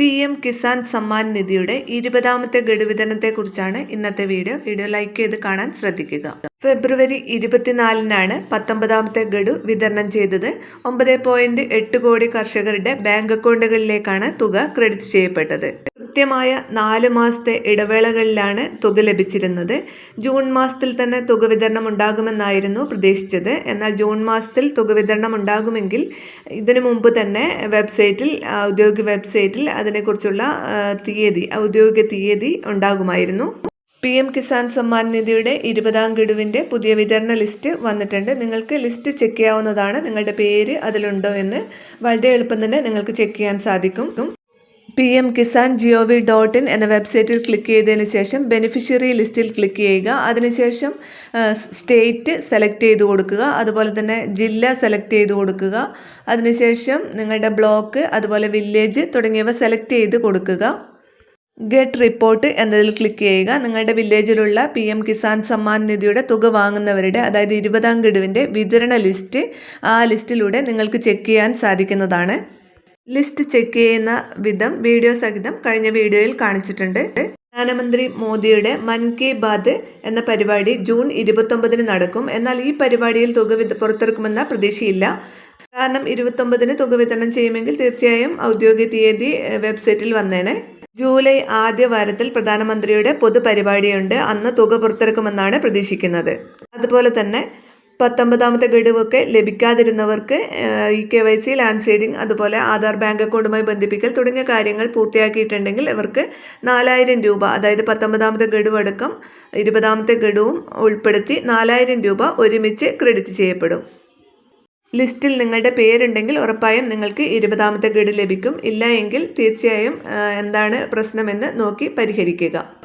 P M Kisan Samman നിധിയുടെ ഇരുപതാമത്തെ ഗഡുവിതരണത്തെ വിതരണത്തെക്കുറിച്ചാണ് ഇന്നത്തെ വീഡിയോ. വീഡിയോ ലൈക്ക് ചെയ്ത് കാണാൻ ശ്രദ്ധിക്കുക. ഫെബ്രുവരി ഇരുപത്തിനാലിനാണ് പത്തൊമ്പതാമത്തെ ഗഡു വിതരണം ചെയ്തത്. ഒമ്പത് പോയിന്റ് എട്ട് കോടി കർഷകരുടെ ബാങ്ക് അക്കൗണ്ടുകളിലേക്കാണ് തുക ക്രെഡിറ്റ് ചെയ്യപ്പെട്ടത്. കൃത്യമായ നാല് മാസത്തെ ഇടവേളകളിലാണ് തുക ലഭിച്ചിരുന്നത്. ജൂൺ മാസത്തിൽ തന്നെ തുക വിതരണം ഉണ്ടാകുമെന്നായിരുന്നു പ്രതീക്ഷിച്ചത്. എന്നാൽ ജൂൺ മാസത്തിൽ തുക വിതരണം ഉണ്ടാകുമെങ്കിൽ ഇതിനു മുമ്പ് തന്നെ വെബ്സൈറ്റിൽ ഔദ്യോഗിക വെബ്സൈറ്റിൽ അതിനെക്കുറിച്ചുള്ള തീയതി ഔദ്യോഗിക തീയതി ഉണ്ടാകുമായിരുന്നു. പി എം കിസാൻ സമ്മാൻ നിധിയുടെ ഇരുപതാം ഗഡുവിന്റെ പുതിയ വിതരണ ലിസ്റ്റ് വന്നിട്ടുണ്ട്. നിങ്ങൾക്ക് ലിസ്റ്റ് ചെക്ക് ചെയ്യാവുന്നതാണ്. നിങ്ങളുടെ പേര് അതിലുണ്ടോ എന്ന് വളരെ എളുപ്പം തന്നെ നിങ്ങൾക്ക് ചെക്ക് ചെയ്യാൻ സാധിക്കും. P M Kisan G O V dot in എന്ന വെബ്സൈറ്റിൽ ക്ലിക്ക് ചെയ്തതിന് ശേഷം ബെനിഫിഷ്യറി ലിസ്റ്റിൽ ക്ലിക്ക് ചെയ്യുക അതിനുശേഷം സ്റ്റേറ്റ് സെലക്ട് ചെയ്ത് കൊടുക്കുക. അതുപോലെ തന്നെ ജില്ല സെലക്ട് ചെയ്ത് കൊടുക്കുക. അതിനുശേഷം നിങ്ങളുടെ ബ്ലോക്ക് അതുപോലെ വില്ലേജ് തുടങ്ങിയവ സെലക്ട് ചെയ്ത് കൊടുക്കുക. ഗെറ്റ് റിപ്പോർട്ട് എന്നതിൽ ക്ലിക്ക് ചെയ്യുക. നിങ്ങളുടെ വില്ലേജിലുള്ള പി എം കിസാൻ സമ്മാൻ നിധിയുടെ തുക വാങ്ങുന്നവരുടെ അതായത് ഇരുപതാം ഗഡുവിന്റെ വിതരണ ലിസ്റ്റ് ആ ലിസ്റ്റിലൂടെ നിങ്ങൾക്ക് ചെക്ക് ചെയ്യാൻ സാധിക്കുന്നതാണ്. ലിസ്റ്റ് ചെക്ക് ചെയ്യുന്ന വിധം വീഡിയോ സഹിതം കഴിഞ്ഞ വീഡിയോയിൽ കാണിച്ചിട്ടുണ്ട്. പ്രധാനമന്ത്രി മോദിയുടെ മൻ കി ബാത് എന്ന പരിപാടി ജൂൺ ഇരുപത്തൊമ്പതിന് നടക്കും. എന്നാൽ ഈ പരിപാടിയിൽ തുക പുറത്തിറക്കുമെന്ന പ്രതീക്ഷയില്ല. കാരണം ഇരുപത്തൊമ്പതിന് തുക വിതരണം ചെയ്യുമെങ്കിൽ തീർച്ചയായും ഔദ്യോഗിക തീയതി വെബ്സൈറ്റിൽ വന്നേനെ. ജൂലൈ ആദ്യ വാരത്തിൽ പ്രധാനമന്ത്രിയുടെ പൊതുപരിപാടിയുണ്ട്. അന്ന് തുക പുറത്തിറക്കുമെന്നാണ് പ്രതീക്ഷിക്കുന്നത്. അതുപോലെ തന്നെ പത്തൊമ്പതാമത്തെ ഗഡുവൊക്കെ ലഭിക്കാതിരുന്നവർക്ക് E K Y C land seeding അതുപോലെ ആധാർ ബാങ്ക് അക്കൗണ്ടുമായി ബന്ധിപ്പിക്കൽ തുടങ്ങിയ കാര്യങ്ങൾ പൂർത്തിയാക്കിയിട്ടുണ്ടെങ്കിൽ ഇവർക്ക് നാലായിരം രൂപ അതായത് പത്തൊമ്പതാമത്തെ ഗഡു അടക്കം ഇരുപതാമത്തെ ഗഡുവും ഉൾപ്പെടുത്തി നാലായിരം രൂപ ഒരുമിച്ച് ക്രെഡിറ്റ് ചെയ്യപ്പെടും. ലിസ്റ്റിൽ നിങ്ങളുടെ പേരുണ്ടെങ്കിൽ ഉറപ്പായും നിങ്ങൾക്ക് ഇരുപതാമത്തെ ഗഡു ലഭിക്കും. ഇല്ല എങ്കിൽ തീർച്ചയായും എന്താണ് പ്രശ്നമെന്ന് നോക്കി പരിഹരിക്കുക.